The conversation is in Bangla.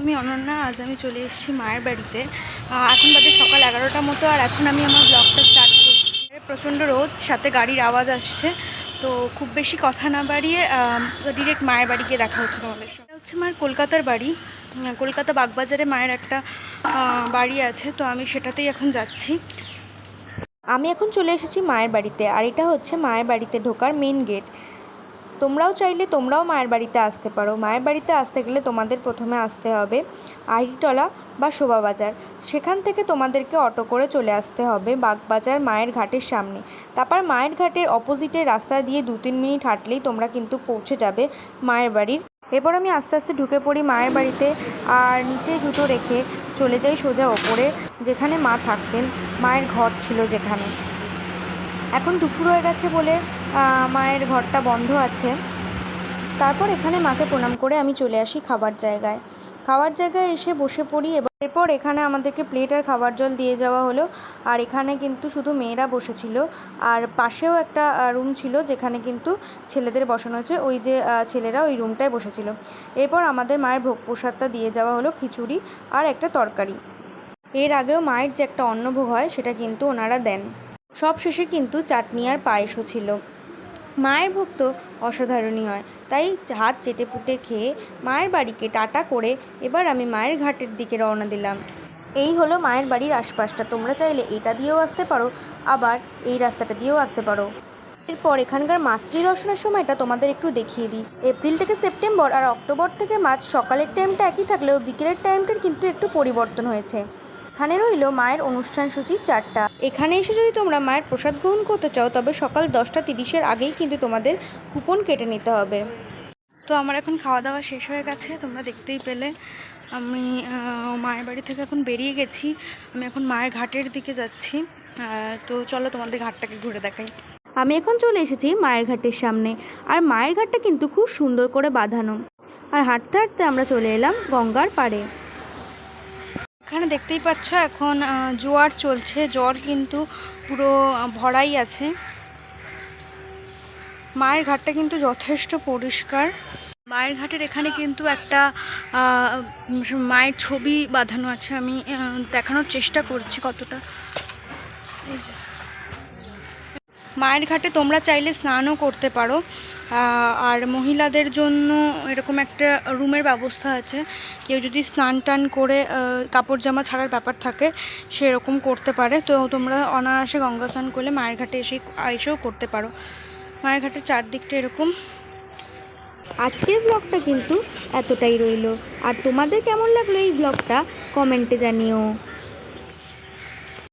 আমি অনন্যা, আজ আমি চলে এসেছি মায়ের বাড়িতে। এখন বাজে সকাল এগারোটা মতো, আর এখন আমি আমার ব্লগটা স্টার্ট করছি। প্রচণ্ড রোদ, সাথে গাড়ির আওয়াজ আসছে, তো খুব বেশি কথা না বাড়িয়ে ডিরেক্ট মায়ের বাড়ি গিয়ে দেখা হচ্ছে তোমাদের সঙ্গে। হচ্ছে মায়ের কলকাতার বাড়ি। কলকাতা বাগবাজারে মায়ের একটা বাড়ি আছে, তো আমি সেটাতেই এখন যাচ্ছি। আমি এখন চলে এসেছি মায়ের বাড়িতে, আর এটা হচ্ছে মায়ের বাড়িতে ঢোকার মেন গেট তোমরাও চাইলে তোমরাও মায়ের বাড়িতে আসতে পারো। মায়ের বাড়িতে আসতে গেলে তোমাদের প্রথমে আসতে হবে আইরিটলা বা শোভাবাজার। সেখান থেকে তোমাদেরকে অটো করে চলে আসতে হবে বাগবাজার মায়ের ঘাটের সামনে। তারপর মায়ের ঘাটের অপোজিটে রাস্তা দিয়ে দু তিন মিনিট হাঁটলেই তোমরা কিন্তু পৌঁছে যাবে মায়ের বাড়ির। এরপর আমি আস্তে আস্তে ঢুকে পড়ি মায়ের বাড়িতে আর নিচে জুতো রেখে চলে যাই সোজা ওপরে, যেখানে মা থাকতেন। মায়ের ঘর ছিল যেখানে। এখন দুপুর হয়ে গেছে বলে মায়ের ঘরটা বন্ধ আছে। তারপর এখানে মাকে প্রণাম করে আমি চলে আসি খাবার জায়গায়। খাবার জায়গায় এসে বসে পড়ি এবার এরপর এখানে আমাদেরকে প্লেট আর খাবার জল দিয়ে যাওয়া হলো। আর এখানে কিন্তু শুধু মেয়েরা বসেছিল। আর পাশেও একটা রুম ছিল যেখানে কিন্তু ছেলেদের বসানো হয়েছে। ওই যে ছেলেরা ওই রুমটায় বসেছিল। এরপর আমাদের মায়ের ভোগ প্রসাদটা দিয়ে যাওয়া হলো খিচুড়ি আর একটা তরকারি। এর আগেও মায়ের যে একটা অন্নভোগ হয় সেটা কিন্তু ওনারা দেন। সব শেষে কিন্তু চাটনি আর পায়েসও ছিল। মায়ের ভোগ তো অসাধারণই হয়। তাই হাত চেটে পুটে খেয়ে মায়ের বাড়িকে টাটা করে এবার আমি মায়ের ঘাটের দিকে রওনা দিলাম। এই হলো মায়ের বাড়ির আশপাশটা। তোমরা চাইলে এটা দিয়েও আসতে পারো, আবার এই রাস্তাটা দিয়েও আসতে পারো। এরপর এখানকার মাতৃদর্শনের সময়টা তোমাদের একটু দেখিয়ে দিই। এপ্রিল থেকে সেপ্টেম্বর আর অক্টোবর থেকে মার্চ সকালের টাইমটা একই থাকলেও বিকেলের টাইমটার কিন্তু একটু পরিবর্তন হয়েছে। এখানে রইল মায়ের অনুষ্ঠান সূচি চারটা। এখানে এসে যদি তোমরা মায়ের প্রসাদ গ্রহণ করতে চাও তবে সকাল দশটা তিরিশের আগেই কিন্তু তোমাদের কুপন কেটে নিতে হবে। তো আমার এখন খাওয়া দাওয়া শেষ হয়ে গেছে তোমরা দেখতেই পেলে। আমি মায়ের বাড়ি থেকে এখন বেরিয়ে গেছি। আমি এখন মায়ের ঘাটের দিকে যাচ্ছি। তো চলো তোমাদের ঘাটটাকে ঘুরে দেখাই। আমি এখন চলে এসেছি মায়ের ঘাটের সামনে। আর মায়ের ঘাটটা কিন্তু খুব সুন্দর করে বাঁধানো। আর হাঁটতে হাঁটতে আমরা চলে এলাম গঙ্গার পাড়ে। এখানে দেখতেই পাচ্ছ এখন জোয়ার চলছে। জ্বর কিন্তু পুরো ভরাই আছে। মায়ের ঘাটটা কিন্তু যথেষ্ট পরিষ্কার। মায়ের ঘাটের এখানে কিন্তু একটা মায়ের ছবি বাঁধানো আছে। আমি দেখানোর চেষ্টা করছি কতটা। এই। মায়ের ঘাটে তোমরা চাইলে স্নানও করতে পারো। আর মহিলাদের জন্য এরকম একটা রুমের ব্যবস্থা আছে। কেউ যদি স্নান টান করে কাপড় জামা ছাড়ার ব্যাপার থাকে, সেরকম করতে পারে। তো তোমরা অনায়াসে গঙ্গা স্নান করলে মায়ের ঘাটে এসে এসেও করতে পারো। মায়ের ঘাটের চারদিকটা এরকম। আজকের ব্লগটা কিন্তু এতটাই রইল। আর তোমাদের কেমন লাগল এই ব্লগটা? কমেন্টে জানিও।